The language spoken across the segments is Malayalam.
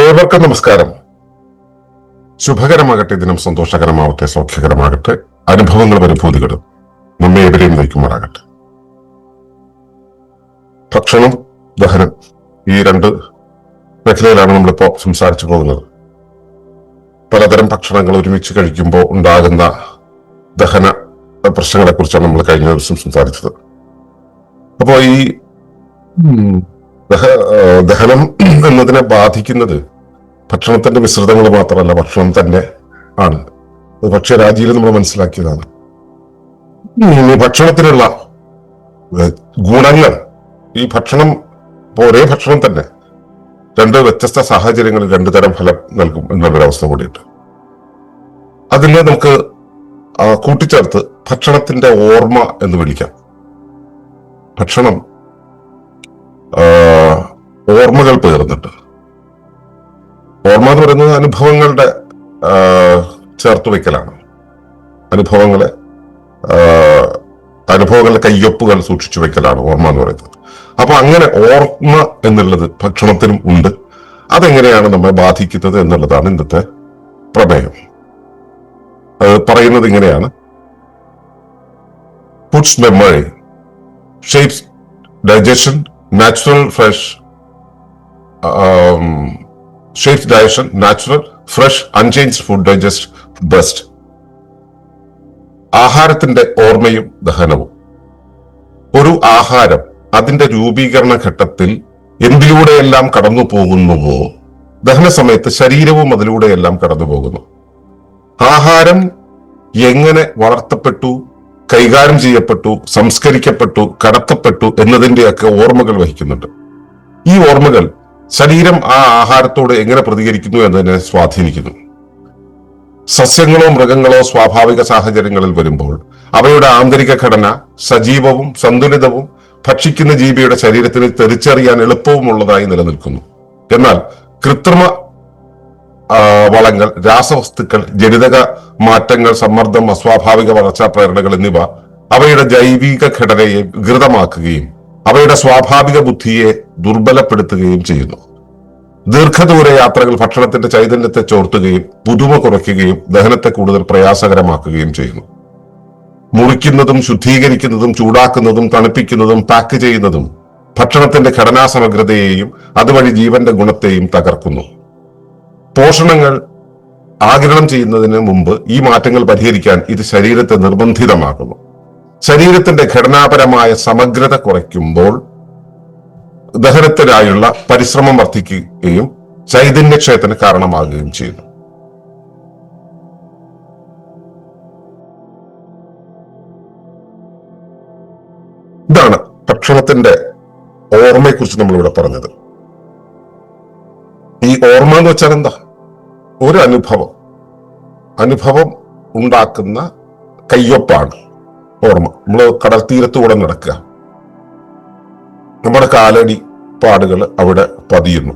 ഏവർക്കും നമസ്കാരം. ശുഭകരമാകട്ടെ ദിനം സന്തോഷകരമാവട്ടെ സൗഖ്യകരമാകട്ടെ അനുഭവങ്ങളും അനുഭൂതികളും നമ്മെ എവിടെയും നയിക്കുമാറാകട്ടെ. ഭക്ഷണം ദഹനം ഈ രണ്ട് മേഖലയിലാണ് നമ്മളിപ്പോ സംസാരിച്ചു പോകുന്നത്. പലതരം ഭക്ഷണങ്ങൾ ഒരുമിച്ച് കഴിക്കുമ്പോൾ ഉണ്ടാകുന്ന ദഹന പ്രശ്നങ്ങളെ കുറിച്ചാണ് നമ്മൾ കഴിഞ്ഞ ദിവസം സംസാരിച്ചത്. അപ്പോ ഈ ദഹനം എന്നതിനെ ബാധിക്കുന്നത് ഭക്ഷണത്തിന്റെ മിശ്രിതങ്ങൾ മാത്രമല്ല ഭക്ഷണം തന്നെ ആണ്. അത് ഭക്ഷ്യരാജിയിൽ നമ്മൾ മനസ്സിലാക്കിയതാണ്. ഇനി ഭക്ഷണത്തിനുള്ള ഗുണങ്ങൾ. ഈ ഭക്ഷണം ഒരേ ഭക്ഷണം തന്നെ രണ്ട് വ്യത്യസ്ത സാഹചര്യങ്ങളിൽ രണ്ടു തരം ഫലം നൽകും എന്നുള്ളൊരവസ്ഥ കൂടിയിട്ട് അതിനെ നമുക്ക് കൂട്ടിച്ചേർത്ത് ഭക്ഷണത്തിന്റെ ഓർമ്മ എന്ന് വിളിക്കാം. ഭക്ഷണം ഓർമ്മകൾ പേർന്നിട്ട് ഓർമ്മ എന്ന് പറയുന്നത് അനുഭവങ്ങളുടെ ആ, ചേർത്ത് വയ്ക്കലാണ്. അനുഭവങ്ങളെ അനുഭവങ്ങളുടെ കയ്യൊപ്പുകൾ സൂക്ഷിച്ചു വെക്കലാണ് ഓർമ്മ എന്ന് പറയുന്നത്. അപ്പൊ അങ്ങനെ ഓർമ്മ എന്നുള്ളത് ഭക്ഷണത്തിനും ഉണ്ട്. അതെങ്ങനെയാണ് നമ്മെ ബാധിക്കുന്നത് എന്നുള്ളതാണ് ഇന്നത്തെ പ്രമേയം. അത് പറയുന്നത് ഇങ്ങനെയാണ്. Puts memory shapes digestion natural fresh, um, digestion natural fresh fresh, food digest best. ആഹാരത്തിന്റെ ഓർമ്മയും ദഹനവും. ഒരു ആഹാരം അതിന്റെ രൂപീകരണ ഘട്ടത്തിൽ എന്തിലൂടെയെല്ലാം കടന്നു പോകുന്നുവോ ദഹന സമയത്ത് ശരീരവും അതിലൂടെയെല്ലാം കടന്നു പോകുന്നു ആഹാരം എങ്ങനെ വളർത്തപ്പെട്ടു കൈകാര്യം ചെയ്യപ്പെട്ടു സംസ്കരിക്കപ്പെട്ടു കടത്തപ്പെട്ടു എന്നതിന്റെയൊക്കെ ഓർമ്മകൾ വഹിക്കുന്നുണ്ട്. ഈ ഓർമ്മകൾ ശരീരം ആ ആഹാരത്തോട് എങ്ങനെ പ്രതികരിക്കുന്നു എന്നതിനെ സ്വാധീനിക്കുന്നു. സസ്യങ്ങളോ മൃഗങ്ങളോ സ്വാഭാവിക സാഹചര്യങ്ങളിൽ വരുമ്പോൾ അവയുടെ ആന്തരിക ഘടന സജീവവും സന്തുലിതവും ഭക്ഷിക്കുന്ന ജീവിയുടെ ശരീരത്തിന് തിരിച്ചറിയാൻ എളുപ്പവുമുള്ളതായി നിലനിൽക്കുന്നു. എന്നാൽ കൃത്രിമ വളങ്ങൾ രാസവസ്തുക്കൾ ജനിതക മാറ്റങ്ങൾ സമ്മർദ്ദം അസ്വാഭാവിക വളർച്ചാ പ്രേരണകൾ എന്നിവ അവയുടെ ജൈവിക ഘടനയെ വികൃതമാക്കുകയും അവയുടെ സ്വാഭാവിക ബുദ്ധിയെ ദുർബലപ്പെടുത്തുകയും ചെയ്യുന്നു. ദീർഘദൂര യാത്രകൾ ഭക്ഷണത്തിന്റെ ചൈതന്യത്തെ ചോർത്തുകയും പുതുമ കുറയ്ക്കുകയും ദഹനത്തെ കൂടുതൽ പ്രയാസകരമാക്കുകയും ചെയ്യുന്നു. മുറിക്കുന്നതും ശുദ്ധീകരിക്കുന്നതും ചൂടാക്കുന്നതും തണുപ്പിക്കുന്നതും പാക്ക് ചെയ്യുന്നതും ഭക്ഷണത്തിന്റെ ഘടനാ സമഗ്രതയെയും അതുവഴി ജീവന്റെ ഗുണത്തെയും തകർക്കുന്നു. പോഷണങ്ങൾ ആഗിരണം ചെയ്യുന്നതിന് മുമ്പ് ഈ മാറ്റങ്ങൾ പരിഹരിക്കാൻ ഇത് ശരീരത്തെ നിർബന്ധിതമാക്കുന്നു. ശരീരത്തിന്റെ ഘടനാപരമായ സമഗ്രത കുറയ്ക്കുമ്പോൾ ദഹനത്തിനായുള്ള പരിശ്രമം വർദ്ധിക്കുകയും ചൈതന്യക്ഷയത്തിന് കാരണമാകുകയും ചെയ്യുന്നു. ഇതാണ് ഭക്ഷണത്തിന്റെ ഓർമ്മയെക്കുറിച്ച് നമ്മളിവിടെ പറഞ്ഞത്. ഈ ഓർമ്മ എന്ന് വെച്ചാൽ എന്താ? ഒരു അനുഭവം. അനുഭവം ഉണ്ടാക്കുന്ന കയ്യൊപ്പാണ് ഓർമ്മ. നമ്മൾ കടൽ തീരത്തൂടെ നടക്കുക. നമ്മുടെ കാലടി പാടുകൾ അവിടെ പതിയുന്നു.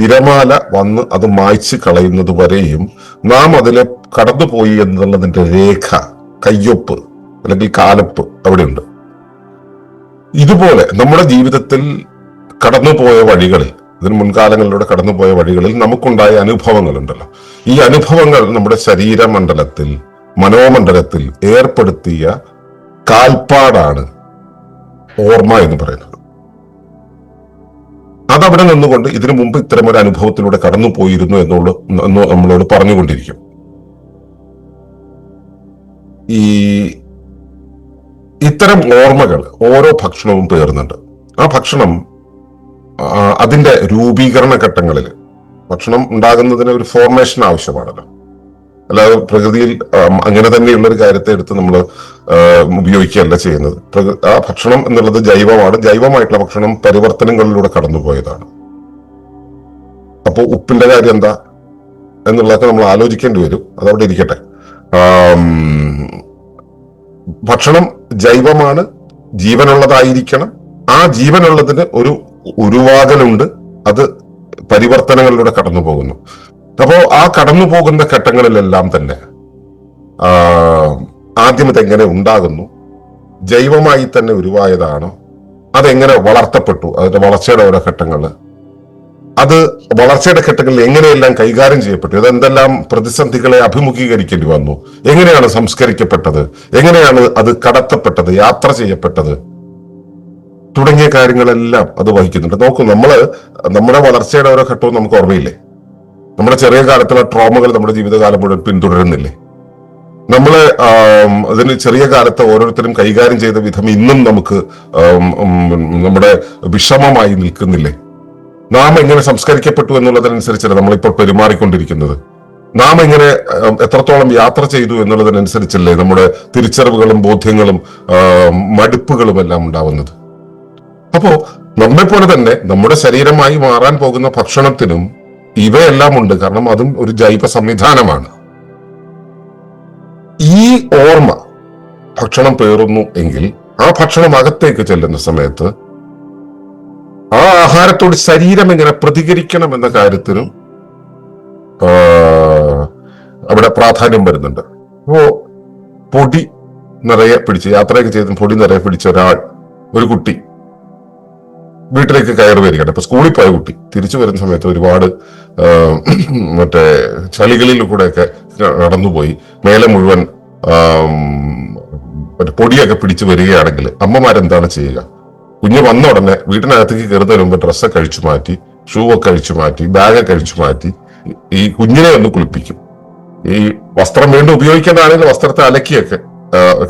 തിരമാല വന്ന് അത് മായ്ച്ചു കളയുന്നത് വരെയും നാം അതിലെ കടന്നുപോയി എന്നുള്ളതിന്റെ രേഖ കയ്യൊപ്പ് അല്ലെങ്കിൽ കാലപ്പ് അവിടെയുണ്ട്. ഇതുപോലെ നമ്മുടെ ജീവിതത്തിൽ കടന്നുപോയ വഴികളിൽ ഇതിന് മുൻകാലങ്ങളിലൂടെ കടന്നുപോയ വഴികളിൽ നമുക്കുണ്ടായ അനുഭവങ്ങളുണ്ടല്ലോ. ഈ അനുഭവങ്ങൾ നമ്മുടെ ശരീരമണ്ഡലത്തിൽ മനോമണ്ഡലത്തിൽ ഏർപ്പെടുത്തിയ കാൽപ്പാടാണ് ഓർമ്മ എന്ന് പറയുന്നത്. അതവിടെ നിന്നുകൊണ്ട് ഇതിനു മുമ്പ് ഇത്തരം ഒരു അനുഭവത്തിലൂടെ കടന്നു പോയിരുന്നു എന്നുള്ള എന്ന് നമ്മളോട് പറഞ്ഞുകൊണ്ടിരിക്കും. ഈ ഇത്തരം ഓർമ്മകൾ ഓരോ ഭക്ഷണവും പേർന്നുണ്ട് ആ ഭക്ഷണം അതിന്റെ രൂപീകരണ ഘട്ടങ്ങളിൽ ഭക്ഷണം ഉണ്ടാകുന്നതിന് ഒരു ഫോർമേഷൻ ആവശ്യമാണല്ലോ. അല്ലാതെ പ്രകൃതിയിൽ അങ്ങനെ തന്നെയുള്ള ഒരു കാര്യത്തെ എടുത്ത് നമ്മൾ ഉപയോഗിക്കുകയല്ല ചെയ്യുന്നത്. ആ ഭക്ഷണം എന്നുള്ളത് ജൈവമാണ്. ജൈവമായിട്ടുള്ള ഭക്ഷണം പരിവർത്തനങ്ങളിലൂടെ കടന്നുപോയതാണ്. അപ്പോൾ ഉപ്പിന്റെ കാര്യം എന്താ എന്നുള്ളതൊക്കെ നമ്മൾ ആലോചിക്കേണ്ടി വരും. അതവിടെ ഇരിക്കട്ടെ. ഭക്ഷണം ജൈവമാണ്. ജീവനുള്ളതായിരിക്കണം. ആ ജീവനുള്ളതിന് ഒരു ഉരുവാകലുണ്ട്. അത് പരിവർത്തനങ്ങളിലൂടെ കടന്നു പോകുന്നു അപ്പോ ആ കടന്നു പോകുന്ന ഘട്ടങ്ങളിലെല്ലാം തന്നെ ആദ്യം ഇതെങ്ങനെ ഉണ്ടാകുന്നു ജൈവമായി തന്നെ ഉരുവായതാണോ അതെങ്ങനെ വളർത്തപ്പെട്ടു അതിന്റെ വളർച്ചയുടെ ഓരോ ഘട്ടങ്ങൾ അത് വളർച്ചയുടെ ഘട്ടങ്ങളിൽ എങ്ങനെയെല്ലാം കൈകാര്യം ചെയ്യപ്പെട്ടു അതെന്തെല്ലാം പ്രതിസന്ധികളെ അഭിമുഖീകരിക്കേണ്ടി വന്നു എങ്ങനെയാണ് സംസ്കരിക്കപ്പെട്ടത് എങ്ങനെയാണ് അത് കടത്തപ്പെട്ടത് യാത്ര ചെയ്യപ്പെട്ടത് തുടങ്ങിയ കാര്യങ്ങളെല്ലാം അത് വഹിക്കുന്നുണ്ട്. നോക്കൂ നമ്മൾ നമ്മുടെ വളർച്ചയുടെ ഓരോ ഘട്ടവും നമുക്ക് ഓർമ്മയില്ലേ? നമ്മുടെ ചെറിയ കാലത്തുള്ള ട്രോമകൾ നമ്മുടെ ജീവിതകാലം മുഴുവൻ പിന്തുടരുന്നില്ലേ? നമ്മൾ അതിന് ചെറിയ കാലത്ത് ഓരോരുത്തരും കൈകാര്യം ചെയ്ത വിധം ഇന്നും നമുക്ക് നമ്മുടെ വിഷമമായി നിൽക്കുന്നില്ലേ? നാം എങ്ങനെ സംസ്കരിക്കപ്പെട്ടു എന്നുള്ളതിനനുസരിച്ചല്ല നമ്മളിപ്പോൾ പെരുമാറിക്കൊണ്ടിരിക്കുന്നത്. നാം എങ്ങനെ എത്രത്തോളം യാത്ര ചെയ്തു എന്നുള്ളതിനനുസരിച്ചല്ലേ നമ്മുടെ തിരിച്ചറിവുകളും ബോധ്യങ്ങളും മടുപ്പുകളും എല്ലാം ഉണ്ടാവുന്നത്. അപ്പോ നമ്മെ പോലെ തന്നെ നമ്മുടെ ശരീരമായി മാറാൻ പോകുന്ന ഭക്ഷണത്തിനും ഇവയെല്ലാം ഉണ്ട് കാരണം അതും ഒരു ജൈവ സംവിധാനമാണ്. ഈ ഓർമ്മ ഭക്ഷണം പേറുന്നു എങ്കിൽ ആ ഭക്ഷണം അകത്തേക്ക് ചെല്ലുന്ന സമയത്ത് ആ ആഹാരത്തോട് ശരീരം എങ്ങനെ പ്രതികരിക്കണം എന്ന കാര്യത്തിനും അവിടെ പ്രാധാന്യം വരുന്നുണ്ട്. അപ്പോ പൊടി നിറയെ പിടിച്ച് യാത്രയൊക്കെ ചെയ്ത് പൊടി നിറയെ പിടിച്ച ഒരാൾ ഒരു കുട്ടി വീട്ടിലേക്ക് കയറി വരികയാണ് ഇപ്പൊ സ്കൂളിൽ പോയ കുട്ടി തിരിച്ചു വരുന്ന സമയത്ത് ഒരുപാട് മറ്റേ ചളികളിൽ കൂടെയൊക്കെ നടന്നുപോയി. മേലെ മുഴുവൻ മറ്റേ പൊടിയൊക്കെ പിടിച്ചു വരികയാണെങ്കിൽ അമ്മമാരെന്താണ് ചെയ്യുക? കുഞ്ഞ് വന്ന ഉടനെ വീട്ടിനകത്തേക്ക് കയറുന്നതിന് മുമ്പ് ഡ്രസ്സൊക്കെ കഴിച്ചു മാറ്റി ഷൂ ഒക്കെ കഴിച്ചു മാറ്റി ബാഗ് കഴിച്ചു മാറ്റി ഈ കുഞ്ഞിനെ ഒന്ന് കുളിപ്പിക്കും. ഈ വസ്ത്രം വീണ്ടും ഉപയോഗിക്കേണ്ടതാണെങ്കിൽ വസ്ത്രത്തെ അലക്കിയൊക്കെ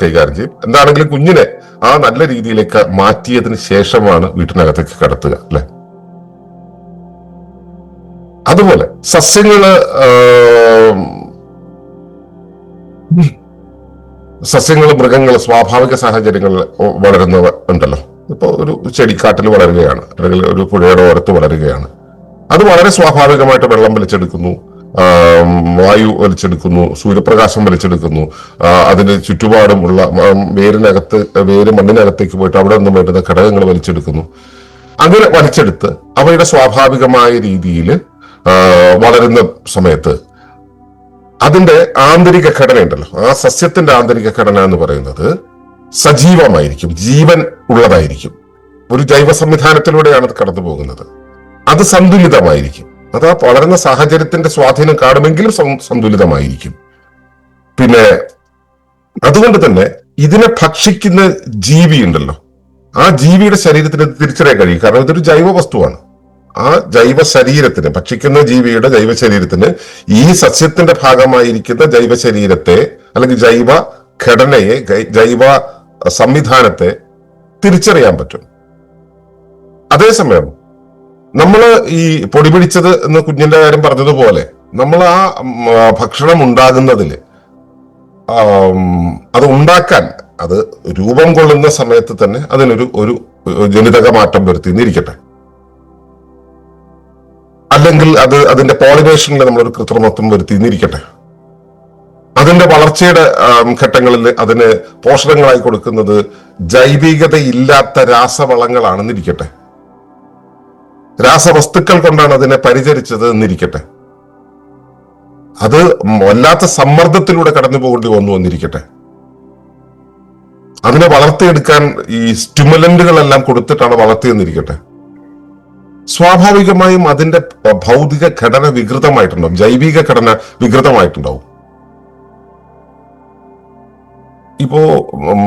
കൈകാര്യം ചെയ്യും എന്താണെങ്കിലും കുഞ്ഞിനെ ആ നല്ല രീതിയിലേക്ക് മാറ്റിയതിന് ശേഷമാണ് വീട്ടിനകത്തേക്ക് കടത്തുക അല്ലെ? അതുപോലെ സസ്യങ്ങൾ സസ്യങ്ങൾ മൃഗങ്ങൾ സ്വാഭാവിക സാഹചര്യങ്ങളിൽ വളരുന്നവ ഉണ്ടല്ലോ. ഇപ്പൊ ഒരു ചെടിക്കാട്ടിൽ വളരുകയാണ് അല്ലെങ്കിൽ ഒരു പുഴയുടെ ഓരത്ത് വളരുകയാണ്. അത് വളരെ സ്വാഭാവികമായിട്ട് വെള്ളം വലിച്ചെടുക്കുന്നു. വായു വലിച്ചെടുക്കുന്നു സൂര്യപ്രകാശം വലിച്ചെടുക്കുന്നു. അതിന്റെ അതിന് ചുറ്റുപാടുമുള്ള ഉം, വേരിനകത്ത് വേര് മണ്ണിനകത്തേക്ക് പോയിട്ട് അവിടെ നിന്നും വേണ്ടുന്ന ഘടകങ്ങൾ വലിച്ചെടുക്കുന്നു. അങ്ങനെ വലിച്ചെടുത്ത് അവയുടെ സ്വാഭാവികമായ രീതിയിൽ വളരുന്ന സമയത്ത് അതിന്റെ ആന്തരിക ഘടന ഉണ്ടല്ലോ. ആ സസ്യത്തിന്റെ ആന്തരിക ഘടന എന്ന് പറയുന്നത് സജീവമായിരിക്കും ജീവൻ ഉള്ളതായിരിക്കും. ഒരു ജൈവ സംവിധാനത്തിലൂടെയാണ് കടന്നു പോകുന്നത് അത് സന്തുലിതമായിരിക്കും. അത് ആ വളരുന്ന സാഹചര്യത്തിന്റെ സ്വാധീനം കാണുമെങ്കിലും സന്തുലിതമായിരിക്കും. പിന്നെ അതുകൊണ്ട് തന്നെ ഇതിനെ ഭക്ഷിക്കുന്ന ജീവി ഉണ്ടല്ലോ. ആ ജീവിയുടെ ശരീരത്തിന് തിരിച്ചറിയാൻ കഴിയും. കാരണം ഇതൊരു ജൈവ വസ്തുവാണ്. ആ ജൈവ ശരീരത്തിന് ഭക്ഷിക്കുന്ന ജീവിയുടെ ജൈവ ശരീരത്തിന് ഈ സസ്യത്തിന്റെ ഭാഗമായിരിക്കുന്ന ജൈവ ശരീരത്തെ അല്ലെങ്കിൽ ജൈവ ഘടനയെ ജൈവ സംവിധാനത്തെ തിരിച്ചറിയാൻ പറ്റും. അതേസമയം നമ്മൾ ഈ പൊടി പിടിച്ചത് എന്ന് കുഞ്ഞിന്റെ കാര്യം പറഞ്ഞതുപോലെ നമ്മൾ ആ ഭക്ഷണം ഉണ്ടാകുന്നതിൽ അത് ഉണ്ടാക്കാൻ അത് രൂപം കൊള്ളുന്ന സമയത്ത് തന്നെ അതിനൊരു ഒരു ജനിതക മാറ്റം വരുത്തിയിരിക്കട്ടെ അല്ലെങ്കിൽ അത് അതിന്റെ പോളിനേഷനിൽ നമ്മളൊരു കൃത്രിമത്വം വരുത്തിയിരിക്കട്ടെ അതിന്റെ വളർച്ചയുടെ ഘട്ടങ്ങളിൽ അതിന് പോഷകങ്ങളായി കൊടുക്കുന്നത് ജൈവികതയില്ലാത്ത രാസവളങ്ങളാണെന്നിരിക്കട്ടെ. രാസവസ്തുക്കൾ കൊണ്ടാണ് അതിനെ പരിചരിച്ചത് എന്നിരിക്കട്ടെ. അത് വല്ലാത്ത സമ്മർദ്ദത്തിലൂടെ കടന്നു പോകേണ്ടി വന്നു എന്നിരിക്കട്ടെ. അതിനെ വളർത്തിയെടുക്കാൻ ഈ സ്റ്റിമുലന്റുകളെല്ലാം കൊടുത്തിട്ടാണ് വളർത്തിയെന്നിരിക്കട്ടെ. സ്വാഭാവികമായും അതിന്റെ ഭൗതിക ഘടന വികൃതമായിട്ടുണ്ടാവും ജൈവിക ഘടന വികൃതമായിട്ടുണ്ടാവും. ഇപ്പോ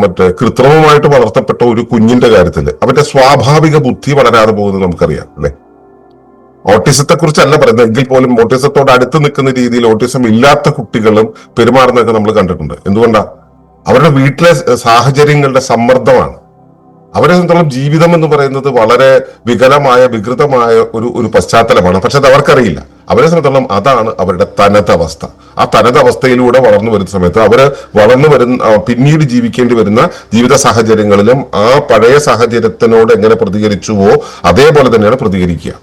മറ്റേ കൃത്രിമമായിട്ട് വളർത്തപ്പെട്ട ഒരു കുഞ്ഞിന്റെ കാര്യത്തിൽ അവന്റെ സ്വാഭാവിക ബുദ്ധി വളരാതെ പോകുന്നത് നമുക്കറിയാം അല്ലെ? ഓട്ടിസത്തെ കുറിച്ചല്ല പറയുന്നത്. എങ്കിൽ പോലും ഓട്ടിസത്തോട് അടുത്ത് നിൽക്കുന്ന രീതിയിൽ ഓട്ടിസം ഇല്ലാത്ത കുട്ടികളും പെരുമാറുന്നതൊക്കെ നമ്മൾ കണ്ടിട്ടുണ്ട്. എന്തുകൊണ്ടാ? അവരുടെ വീട്ടിലെ സാഹചര്യങ്ങളുടെ സമ്മർദ്ദമാണ്. അവരെ സംബന്ധിച്ചോളം ജീവിതം എന്ന് പറയുന്നത് വളരെ വികലമായ വികൃതമായ ഒരു ഒരു പശ്ചാത്തലമാണ്. പക്ഷെ അത് അവർക്കറിയില്ല. അവരെ സംബന്ധിച്ചോളം അതാണ് അവരുടെ തനതവസ്ഥ. ആ തനതവസ്ഥയിലൂടെ വളർന്നു വരുന്ന സമയത്ത് അവർ വളർന്നു വരുന്ന പിന്നീട് ജീവിക്കേണ്ടി വരുന്ന ജീവിത സാഹചര്യങ്ങളിലും ആ പഴയ സാഹചര്യത്തിനോട് എങ്ങനെ പ്രതികരിച്ചുവോ അതേപോലെ തന്നെയാണ് പ്രതികരിക്കുക.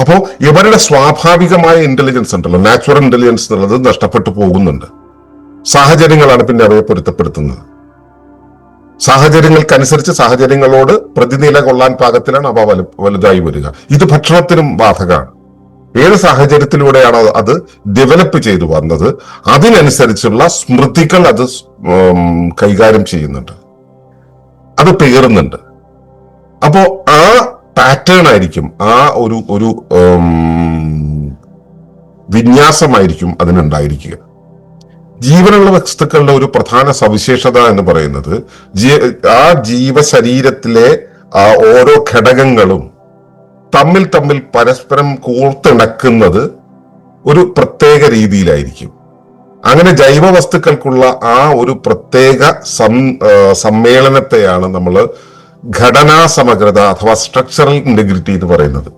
അപ്പോ ഇവരുടെ സ്വാഭാവികമായ ഇന്റലിജൻസ് ഉണ്ടല്ലോ. നാച്ചുറൽ ഇന്റലിജൻസ് എന്നുള്ളത് നഷ്ടപ്പെട്ടു പോകുന്നുണ്ട്. സാഹചര്യങ്ങളാണ് പിന്നെ അവയെ പൊരുത്തപ്പെടുത്തുന്നത്. സാഹചര്യങ്ങൾക്കനുസരിച്ച് സാഹചര്യങ്ങളോട് പ്രതിനില കൊള്ളാൻ പാകത്തിലാണ് അവ വലു വലുതായി വരിക. ഇത് ഭക്ഷണത്തിനും ബാധകമാണ്. ഏത് സാഹചര്യത്തിലൂടെയാണ് അത് ഡെവലപ്പ് ചെയ്തു വന്നത് അതിനനുസരിച്ചുള്ള സ്മൃതികൾ അത് കൈകാര്യം ചെയ്യുന്നുണ്ട്. അത് പേറുന്നുണ്ട്. അപ്പോ ആ പാറ്റേൺ ആയിരിക്കും ആ ഒരു ഒരു വിന്യാസമായിരിക്കും അതിനുണ്ടായിരിക്കുക. ജീവനുള്ള വസ്തുക്കളുടെ ഒരു പ്രധാന സവിശേഷത എന്ന് പറയുന്നത് ആ ജീവശരീരത്തിലെ ആ ഓരോ ഘടകങ്ങളും തമ്മിൽ തമ്മിൽ പരസ്പരം കോർത്തിണക്കുന്നത് ഒരു പ്രത്യേക രീതിയിലായിരിക്കും. അങ്ങനെ ജൈവ വസ്തുക്കൾക്കുള്ള ആ ഒരു പ്രത്യേക സം സമ്മേളനത്തെയാണ് നമ്മൾ ഘടനാ സമഗ്രത അഥവാ സ്ട്രക്ചറൽ ഇന്റഗ്രിറ്റി എന്ന് പറയുന്നത്.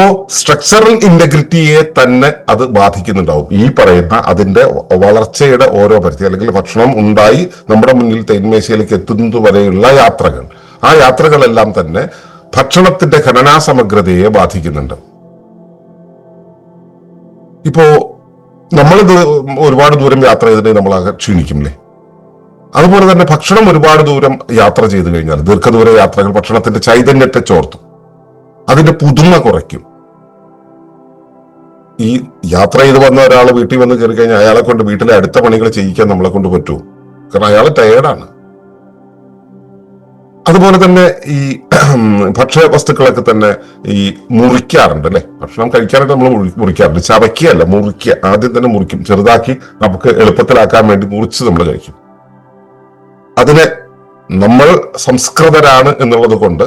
അപ്പോ സ്ട്രക്ചറൽ ഇന്റഗ്രിറ്റിയെ തന്നെ അത് ബാധിക്കുന്നുണ്ടാവും. ഈ പറയുന്ന അതിന്റെ വളർച്ചയുടെ ഓരോ പരിധി അല്ലെങ്കിൽ ഭക്ഷണം ഉണ്ടായി നമ്മുടെ മുന്നിൽ തേന്മേശയിലേക്ക് എത്തുന്നത് വരെയുള്ള യാത്രകൾ. ആ യാത്രകളെല്ലാം തന്നെ ഭക്ഷണത്തിന്റെ ഘടനാ സമഗ്രതയെ ബാധിക്കുന്നുണ്ട്. ഇപ്പോ നമ്മളിത് ഒരുപാട് ദൂരം യാത്ര ചെയ്തിട്ട് നമ്മൾ ക്ഷീണിക്കുമല്ലേ അതുപോലെ തന്നെ ഭക്ഷണം ഒരുപാട് ദൂരം യാത്ര ചെയ്തു കഴിഞ്ഞാൽ ദീർഘദൂര യാത്രകൾ ഭക്ഷണത്തിന്റെ ചൈതന്യത്തെ ചോർത്തും. അതിന്റെ പുതുമ കുറയ്ക്കും. ഈ യാത്ര ചെയ്ത് വന്ന ഒരാൾ വീട്ടിൽ വന്ന് കയറി കഴിഞ്ഞാൽ അയാളെ കൊണ്ട് വീട്ടിലെ അടുത്ത പണികൾ ചെയ്യിക്കാൻ നമ്മളെ കൊണ്ട് പറ്റൂ. കാരണം അയാൾ ടയേർഡാണ് അതുപോലെ തന്നെ ഈ ഭക്ഷ്യ വസ്തുക്കളൊക്കെ തന്നെ ഈ മുറിക്കാറുണ്ട് അല്ലെ? ഭക്ഷണം കഴിക്കാനായിട്ട് നമ്മൾ മുറി- മുറിക്കാറുണ്ട്. ചവയ്ക്കുകയല്ല മുറിക്കുക. ആദ്യം തന്നെ മുറിക്കും. ചെറുതാക്കി നമുക്ക് എളുപ്പത്തിലാക്കാൻ വേണ്ടി മുറിച്ച് നമ്മൾ കഴിക്കും. അതിന് നമ്മൾ സംസ്കൃതരാണ് എന്നുള്ളത് കൊണ്ട്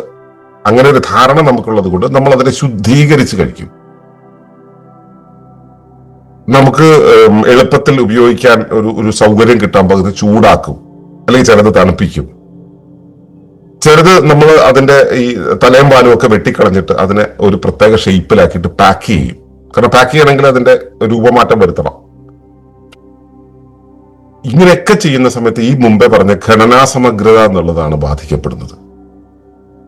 അങ്ങനെ ഒരു ധാരണ നമുക്കുള്ളത് കൊണ്ട് നമ്മൾ അതിനെ ശുദ്ധീകരിച്ച് കഴിക്കും. നമുക്ക് എളുപ്പത്തിൽ ഉപയോഗിക്കാൻ ഒരു ഒരു സൗകര്യം കിട്ടാൻ പകുതി ചൂടാക്കും. അല്ലെങ്കിൽ ചിലത് തണുപ്പിക്കും. ചിലത് നമ്മൾ അതിന്റെ ഈ തലയും പാലും ഒക്കെ വെട്ടിക്കളഞ്ഞിട്ട് അതിനെ ഒരു പ്രത്യേക ഷേപ്പിലാക്കിയിട്ട് പാക്ക് ചെയ്യും. കാരണം പാക്ക് ചെയ്യണമെങ്കിൽ അതിന്റെ രൂപമാറ്റം വരുത്തണം. ഇങ്ങനെയൊക്കെ ചെയ്യുന്ന സമയത്ത് ഈ മുമ്പേ പറഞ്ഞ ഘടനാ സമഗ്രത എന്നുള്ളതാണ് ബാധിക്കപ്പെടുന്നത്.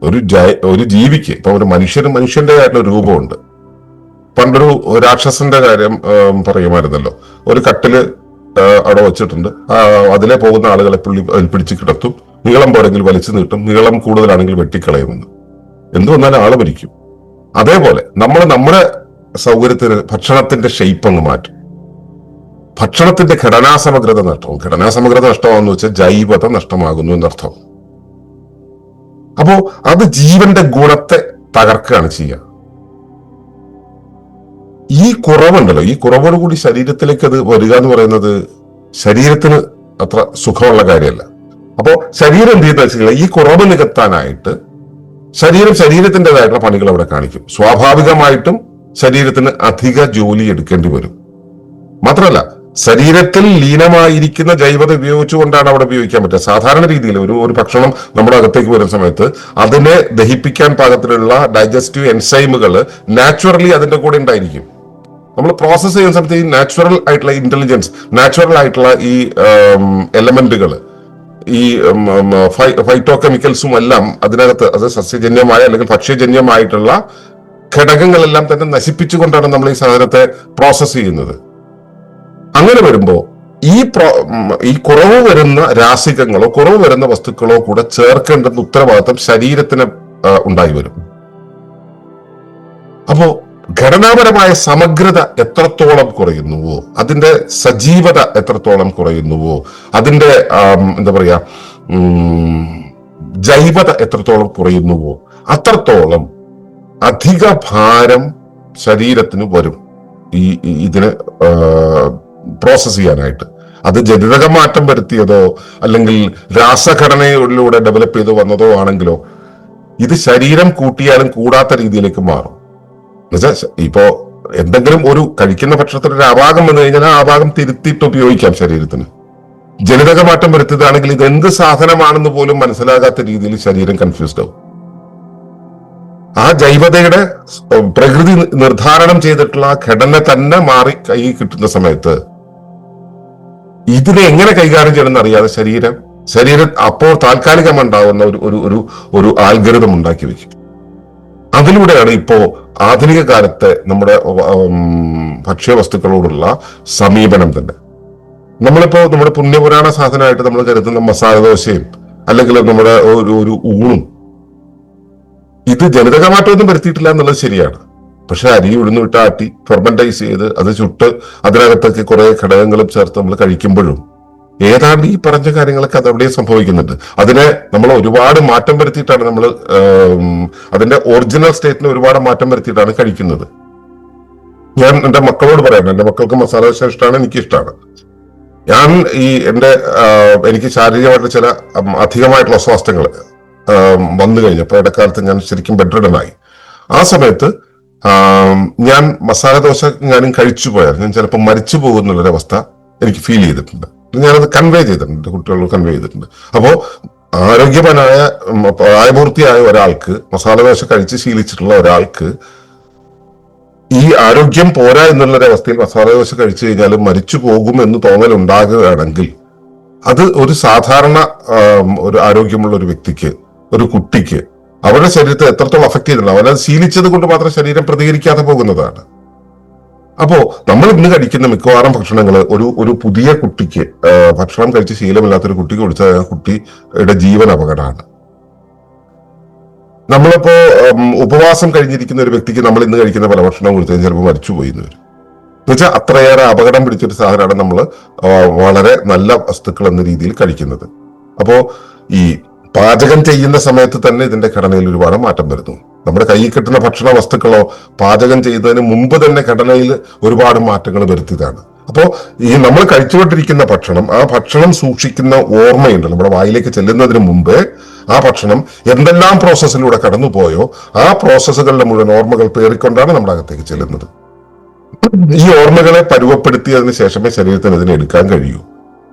ഒരു ഒരു ജീവിക്ക് ഇപ്പൊ ഒരു മനുഷ്യന് മനുഷ്യന്റേതായിട്ടുള്ള രൂപമുണ്ട്. പണ്ടൊരു രാക്ഷസന്റെ കാര്യം പറയുമായിരുന്നല്ലോ. ഒരു കട്ടിൽ അവിടെ വെച്ചിട്ടുണ്ട്. അതിലെ പോകുന്ന ആളുകളെ പുള്ളി പിടിച്ച് കിടത്തും. നീളം പോരെങ്കിൽ വലിച്ചു നീട്ടും. നീളം കൂടുതലാണെങ്കിൽ വെട്ടിക്കളയുമെന്ന്. എന്ത് വന്നാലും ആൾ മരിക്കും. അതേപോലെ നമ്മൾ നമ്മുടെ സൗകര്യത്തിന് ഭക്ഷണത്തിന്റെ ഷെയ്പ്പ് അങ്ങ് മാറ്റും. ഭക്ഷണത്തിന്റെ ഘടനാസമഗ്രത നഷ്ടവും. ഘടനാസമഗ്രത നഷ്ടമാകുന്നു വെച്ചാൽ ജൈവത നഷ്ടമാകുന്നു എന്നർത്ഥം. അപ്പോ അത് ജീവന്റെ ഗുണത്തെ തകർക്കുകയാണ് ചെയ്യുക ഈ കുറവുണ്ടല്ലോ. ഈ കുറവോട് കൂടി ശരീരത്തിലേക്ക് അത് വരിക എന്ന് പറയുന്നത് ശരീരത്തിന് അത്ര സുഖമുള്ള കാര്യമല്ല. അപ്പോൾ ശരീരം എന്ത് ചെയ്യുന്ന വെച്ചാൽ ഈ കുറവ് നികത്താനായിട്ട് ശരീരം ശരീരത്തിന്റെതായിട്ടുള്ള പണികൾ അവിടെ കാണിക്കും. സ്വാഭാവികമായിട്ടും ശരീരത്തിന് അധിക ജോലി എടുക്കേണ്ടി വരും. മാത്രമല്ല ശരീരത്തിൽ ലീനമായിരിക്കുന്ന ജൈവത ഉപയോഗിച്ചുകൊണ്ടാണ് അവിടെ ഉപയോഗിക്കാൻ പറ്റുക. സാധാരണ രീതിയിൽ ഒരു ഒരു ഭക്ഷണം നമ്മുടെ അകത്തേക്ക് വരുന്ന സമയത്ത് അതിനെ ദഹിപ്പിക്കാൻ പാകത്തിലുള്ള ഡൈജസ്റ്റീവ് എൻസൈമുകൾ നാച്ചുറലി അതിന്റെ കൂടെ ഉണ്ടായിരിക്കും. നമ്മൾ പ്രോസസ്സ് ചെയ്യുന്ന സമയത്ത് ഈ നാച്ചുറൽ ആയിട്ടുള്ള ഇന്റലിജൻസ് നാച്ചുറൽ ആയിട്ടുള്ള ഈ എലമെന്റുകൾ ഈ ഫൈറ്റോ കെമിക്കൽസും എല്ലാം അതിനകത്ത് അത് സസ്യജന്യമായ അല്ലെങ്കിൽ ഭക്ഷ്യജന്യമായിട്ടുള്ള ഘടകങ്ങളെല്ലാം തന്നെ നശിപ്പിച്ചുകൊണ്ടാണ് നമ്മൾ ഈ സാധനത്തെ പ്രോസസ്സ് ചെയ്യുന്നത്. അങ്ങനെ വരുമ്പോൾ ഈ ഈ കുറവ് വരുന്ന രാസികങ്ങളോ കുറവ് വരുന്ന വസ്തുക്കളോ കൂടെ ചേർക്കേണ്ടുന്ന ഉത്തരവാദിത്തം ശരീരത്തിന് ഉണ്ടായി വരും. അപ്പോ ഘടനാപരമായ സമഗ്രത എത്രത്തോളം കുറയുന്നുവോ അതിന്റെ സജീവത എത്രത്തോളം കുറയുന്നുവോ അതിന്റെ എന്താ പറയാ ജൈവത എത്രത്തോളം കുറയുന്നുവോ അത്രത്തോളം അധിക ഭാരം ശരീരത്തിന് വരും ഈ ഇതിനെ പ്രോസസ് ചെയ്യാനായിട്ട്. അത് ജനിതക മാറ്റം വരുത്തിയതോ അല്ലെങ്കിൽ രാസഘടനയിലൂടെ ഡെവലപ്പ് ചെയ്ത് വന്നതോ ആണെങ്കിലോ ഇത് ശരീരം കൂട്ടിയാലും കൂടാത്ത രീതിയിലേക്ക് മാറും. എന്നുവെച്ചാൽ ഇപ്പോ എന്തെങ്കിലും ഒരു കഴിക്കുന്ന ഭക്ഷണത്തിന് ഒരു അപാകം വന്നു കഴിഞ്ഞാൽ ആ അപാകം തിരുത്തിയിട്ട് ഉപയോഗിക്കാം ശരീരത്തിന്. ജനിതക മാറ്റം വരുത്തിയതാണെങ്കിൽ ഇത് എന്ത് സാധനമാണെന്ന് പോലും മനസ്സിലാകാത്ത രീതിയിൽ ശരീരം കൺഫ്യൂസ്ഡ് ആവും. ആ ജൈവതയുടെ പ്രകൃതി നിർദ്ധാരണം ചെയ്തിട്ടുള്ള ആ ഘടന തന്നെ മാറി കൈ കിട്ടുന്ന സമയത്ത് ഇതിനെ എങ്ങനെ കൈകാര്യം ചെയ്യണമെന്ന് അറിയാതെ ശരീരം ശരീരം അപ്പോൾ താൽക്കാലികമുണ്ടാവുന്ന ഒരു ഒരു ഒരു ആൽഗരിതം ഉണ്ടാക്കി വെക്കും. അതിലൂടെയാണ് ഇപ്പോ ആധുനിക കാലത്തെ നമ്മുടെ ഭക്ഷ്യവസ്തുക്കളോടുള്ള സമീപനം തന്നെ. നമ്മളിപ്പോ നമ്മുടെ പുണ്യപുരാണ സാധനമായിട്ട് നമ്മൾ കരുതുന്ന മസാല ദോശയും അല്ലെങ്കിൽ നമ്മുടെ ഒരു ഒരു ഊണും ഇത് ജനിതക മാറ്റമൊന്നും വരുത്തിയിട്ടില്ല എന്നുള്ളത് ശരിയാണ്. പക്ഷെ അരി ഉഴുന്നു വിട്ടാട്ടി ഫെർമെന്റൈസ് ചെയ്ത് അത് ചുട്ട് അതിനകത്തേക്ക് കുറെ ഘടകങ്ങളും ചേർത്ത് നമ്മൾ കഴിക്കുമ്പോഴും ഏതാണ്ട് ഈ പറഞ്ഞ കാര്യങ്ങളൊക്കെ അത് അവിടെ സംഭവിക്കുന്നുണ്ട്. അതിനെ നമ്മൾ ഒരുപാട് മാറ്റം വരുത്തിയിട്ടാണ് നമ്മൾ അതിന്റെ ഒറിജിനൽ സ്റ്റേറ്റിന് ഒരുപാട് മാറ്റം വരുത്തിയിട്ടാണ് കഴിക്കുന്നത്. ഞാൻ എന്റെ മക്കളോട് പറയാം. എന്റെ മക്കൾക്ക് മസാല ദോശ ഇഷ്ടമാണ് എനിക്ക് ഇഷ്ടമാണ് ഞാൻ ഈ എന്റെ എനിക്ക് ശാരീരികമായിട്ടുള്ള ചില അധികമായിട്ടുള്ള അസ്വാസ്ഥ്യങ്ങൾ വന്നു കഴിഞ്ഞപ്പോൾ ഇടക്കാലത്ത് ഞാൻ ശരിക്കും ബെഡ്രിഡനായി. ആ സമയത്ത് ഞാൻ മസാല ദോശ ഞാനും കഴിച്ചു പോയാൽ ഞാൻ ചിലപ്പോൾ മരിച്ചു പോകുന്നുള്ളൊരവസ്ഥ എനിക്ക് ഫീൽ ചെയ്തിട്ടുണ്ട്. ഞാനത് കൺവേ ചെയ്തിട്ടുണ്ട് കുട്ടികളോട് കൺവേ ചെയ്തിട്ടുണ്ട്. അപ്പോൾ ആരോഗ്യപരമായ പ്രായപൂർത്തിയായ ഒരാൾക്ക് മസാല ദോശ കഴിച്ച് ശീലിച്ചിട്ടുള്ള ഒരാൾക്ക് ഈ ആരോഗ്യം പോരാ എന്നുള്ളൊരവസ്ഥയിൽ മസാല ദോശ കഴിച്ചു കഴിഞ്ഞാൽ മരിച്ചു പോകും എന്ന് തോന്നൽ ഉണ്ടാകുകയാണെങ്കിൽ അത് ഒരു സാധാരണ ഒരു ആരോഗ്യമുള്ള ഒരു വ്യക്തിക്ക് ഒരു കുട്ടിക്ക് അവരുടെ ശരീരത്തെ എത്രത്തോളം അഫക്ട് ചെയ്തിട്ടുണ്ട് അവരത് ശീലിച്ചത് കൊണ്ട് മാത്രം ശരീരം പ്രതികരിക്കാതെ പോകുന്നതാണ്. അപ്പോ നമ്മൾ ഇന്ന് കഴിക്കുന്ന മിക്കവാറും ഭക്ഷണങ്ങൾ ഒരു ഒരു പുതിയ കുട്ടിക്ക് ഭക്ഷണം കഴിച്ച് ശീലമില്ലാത്ത ഒരു കുട്ടിക്ക് കൊടുത്താൽ കുട്ടിയുടെ ജീവൻ അപകടമാണ്. നമ്മളിപ്പോ ഉപവാസം കഴിഞ്ഞിരിക്കുന്ന ഒരു വ്യക്തിക്ക് നമ്മൾ ഇന്ന് കഴിക്കുന്ന പല ഭക്ഷണം കൊടുത്താൽ ചിലപ്പോൾ മരിച്ചു എന്ന് വരും. എന്നുവെച്ചാൽ അത്രയേറെ അപകടം പിടിച്ചൊരു സാധനമാണ് നമ്മൾ വളരെ നല്ല വസ്തുക്കൾ എന്ന രീതിയിൽ കഴിക്കുന്നത്. അപ്പോ ഈ പാചകം ചെയ്യുന്ന സമയത്ത് തന്നെ ഇതിന്റെ ഘടനയിൽ ഒരുപാട് മാറ്റം വരുന്നു. നമ്മുടെ കയ്യിൽ കിട്ടുന്ന ഭക്ഷണ വസ്തുക്കളോ പാചകം ചെയ്യുന്നതിന് മുമ്പ് തന്നെ ഘടനയിൽ ഒരുപാട് മാറ്റങ്ങൾ വരുത്തിയതാണ്. അപ്പോൾ ഈ നമ്മൾ കഴിച്ചുകൊണ്ടിരിക്കുന്ന ഭക്ഷണം ആ ഭക്ഷണം സൂക്ഷിക്കുന്ന ഓർമ്മയുണ്ട്. നമ്മുടെ വായിലേക്ക് ചെല്ലുന്നതിന് മുമ്പേ ആ ഭക്ഷണം എന്തെല്ലാം പ്രോസസ്സിലൂടെ കടന്നുപോയോ ആ പ്രോസസ്സുകളുടെ മുഴുവൻ ഓർമ്മകൾ പേറിക്കൊണ്ടാണ് നമ്മുടെ അകത്തേക്ക് ചെല്ലുന്നത്. ഈ ഓർമ്മകളെ പരുവപ്പെടുത്തിയതിനു ശേഷമേ ശരീരത്തിന് അതിനെ എടുക്കാൻ കഴിയൂ.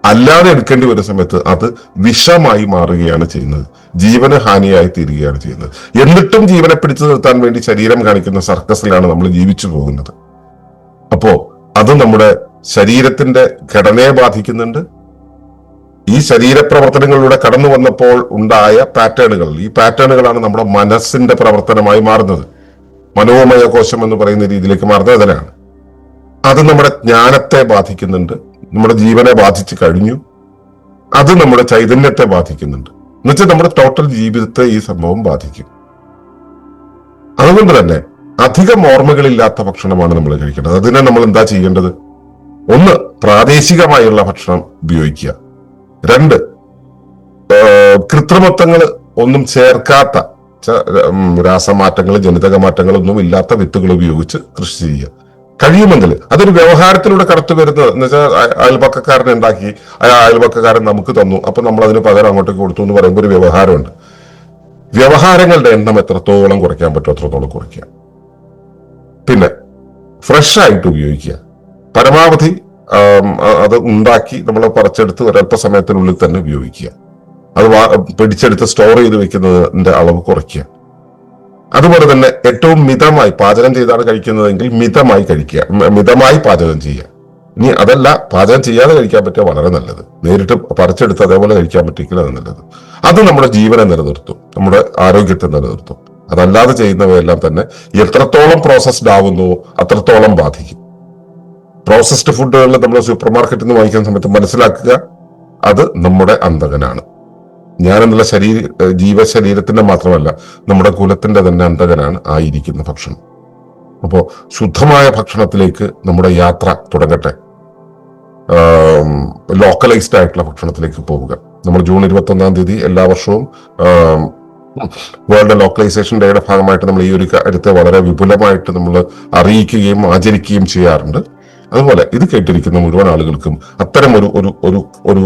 അല്ലാതെ എടുക്കേണ്ടി വരുന്ന സമയത്ത് അത് വിഷമായി മാറുകയാണ് ചെയ്യുന്നത്. ജീവന ഹാനിയായി തീരുകയാണ് ചെയ്യുന്നത്. എന്നിട്ടും ജീവനെ പിടിച്ചു നിർത്താൻ വേണ്ടി ശരീരം കാണിക്കുന്ന സർക്കസിലാണ് നമ്മൾ ജീവിച്ചു പോകുന്നത്. അപ്പോ അത് നമ്മുടെ ശരീരത്തിന്റെ ഘടനയെ ബാധിക്കുന്നുണ്ട്. ഈ ശരീരപ്രവർത്തനങ്ങളിലൂടെ കടന്നു വന്നപ്പോൾ ഉണ്ടായ പാറ്റേണുകൾ. ഈ പാറ്റേണുകളാണ് നമ്മുടെ മനസ്സിന്റെ പ്രവർത്തനമായി മാറുന്നത്. മനോമയ കോശം എന്ന് പറയുന്ന രീതിയിലേക്ക് മാറുന്നത് അതിനാണ് അത് നമ്മുടെ ജ്ഞാനത്തെ ബാധിക്കുന്നുണ്ട്. നമ്മുടെ ജീവനെ ബാധിച്ചു കഴിഞ്ഞു. അത് നമ്മുടെ ചൈതന്യത്തെ ബാധിക്കുന്നുണ്ട്. എന്നുവെച്ചാൽ നമ്മുടെ ടോട്ടൽ ജീവിതത്തെ ഈ സംഭവം ബാധിക്കും. അതുകൊണ്ട് തന്നെ അധികം ഓർമ്മകളില്ലാത്ത ഭക്ഷണമാണ് നമ്മൾ കഴിക്കേണ്ടത്. അതിനെ നമ്മൾ എന്താ ചെയ്യേണ്ടത്? ഒന്ന് പ്രാദേശികമായുള്ള ഭക്ഷണം ഉപയോഗിക്കുക. രണ്ട് കൃത്രിമത്വങ്ങൾ ഒന്നും ചേർക്കാത്ത രാസമാറ്റങ്ങൾ ജനിതക മാറ്റങ്ങളൊന്നും ഇല്ലാത്ത വിത്തുകൾ ഉപയോഗിച്ച് കൃഷി ചെയ്യുക. കഴിയുമെങ്കിൽ അതൊരു വ്യവഹാരത്തിലൂടെ കടത്തു വരുന്നത് എന്ന് വെച്ചാൽ അയ- അയൽപക്കക്കാരൻ ഉണ്ടാക്കി ആ അയൽപക്കക്കാരൻ നമുക്ക് തന്നു. അപ്പൊ നമ്മൾ അതിന് പകരം അങ്ങോട്ടേക്ക് കൊടുത്തു എന്ന് പറയുമ്പോൾ ഒരു വ്യവഹാരമുണ്ട്. വ്യവഹാരങ്ങളുടെ എണ്ണം എത്രത്തോളം കുറയ്ക്കാൻ പറ്റുമോ അത്രത്തോളം കുറയ്ക്കുക. പിന്നെ ഫ്രഷ് ആയിട്ട് ഉപയോഗിക്കുക. പരമാവധി അത് ഉണ്ടാക്കി നമ്മൾ പറിച്ചെടുത്ത് ഒരല്പസമയത്തിനുള്ളിൽ തന്നെ ഉപയോഗിക്കുക. അത് പിടിച്ചെടുത്ത് സ്റ്റോർ ചെയ്ത് വെക്കുന്നതിന്റെ അളവ് കുറയ്ക്കുക. അതുപോലെ തന്നെ ഏറ്റവും മിതമായി പാചകം ചെയ്താണ് കഴിക്കുന്നതെങ്കിൽ മിതമായി കഴിക്കുക. മിതമായി പാചകം ചെയ്യുക. ഇനി അതല്ല പാചകം ചെയ്യാതെ കഴിക്കാൻ പറ്റിയ വളരെ നല്ലത്. നേരിട്ട് പറിച്ചെടുത്ത് അതേപോലെ കഴിക്കാൻ പറ്റിയെങ്കിൽ അത് നല്ലത്. അത് നമ്മുടെ ജീവനെ നിലനിർത്തും. നമ്മുടെ ആരോഗ്യത്തെ നിലനിർത്തും. അതല്ലാതെ ചെയ്യുന്നവയെല്ലാം തന്നെ എത്രത്തോളം പ്രോസസ്ഡ് ആവുന്നു അത്രത്തോളം ബാധിക്കും. പ്രോസസ്ഡ് ഫുഡുകളിൽ നമ്മൾ സൂപ്പർ മാർക്കറ്റിൽ നിന്ന് വാങ്ങിക്കുന്ന സമയത്ത് മനസ്സിലാക്കുക അത് നമ്മുടെ അന്തകനാണ്. ഞാൻ എന്നുള്ള ശരീര ജീവശരീരത്തിന്റെ മാത്രമല്ല നമ്മുടെ കുലത്തിന്റെ തന്നെ അന്തകനാണ് ആയിരിക്കുന്ന ഭക്ഷണം. അപ്പോ ശുദ്ധമായ ഭക്ഷണത്തിലേക്ക് നമ്മുടെ യാത്ര തുടങ്ങട്ടെ. ലോക്കലൈസ്ഡ് ആയിട്ടുള്ള ഭക്ഷണത്തിലേക്ക് പോവുക. നമ്മൾ ജൂൺ ഇരുപത്തി ഒന്നാം തീയതി എല്ലാ വർഷവും വേൾഡ് ലോക്കലൈസേഷൻ ഡേയുടെ ഭാഗമായിട്ട് നമ്മൾ ഈ ഒരു കാര്യത്തെ വളരെ വിപുലമായിട്ട് നമ്മൾ അറിയിക്കുകയും ആചരിക്കുകയും ചെയ്യാറുണ്ട്. അതുപോലെ ഇത് കേട്ടിരിക്കുന്ന മുഴുവൻ ആളുകൾക്കും അത്തരം ഒരു ഒരു ഒരു ഒരു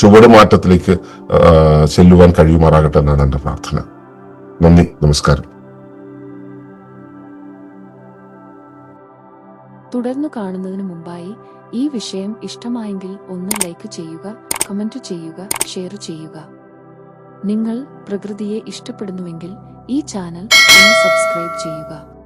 ചുവടുമാറ്റത്തിലേക്ക് ചെല്ലുവാൻ കഴിയുമാറാകട്ടെ എന്നാണ് എന്റെ പ്രാർത്ഥന. നന്ദി നമസ്കാരം. തുടർന്ന് കാണുന്നതിന് മുമ്പായി ഈ വിഷയം ഇഷ്ടമായെങ്കിൽ ഒന്ന് ലൈക്ക് ചെയ്യുക കമന്റ് ചെയ്യുക ഷെയർ ചെയ്യുക. നിങ്ങൾ പ്രകൃതിയെ ഇഷ്ടപ്പെടുന്നുവെങ്കിൽ ഈ ചാനൽ ഒന്ന് സബ്സ്ക്രൈബ് ചെയ്യുക.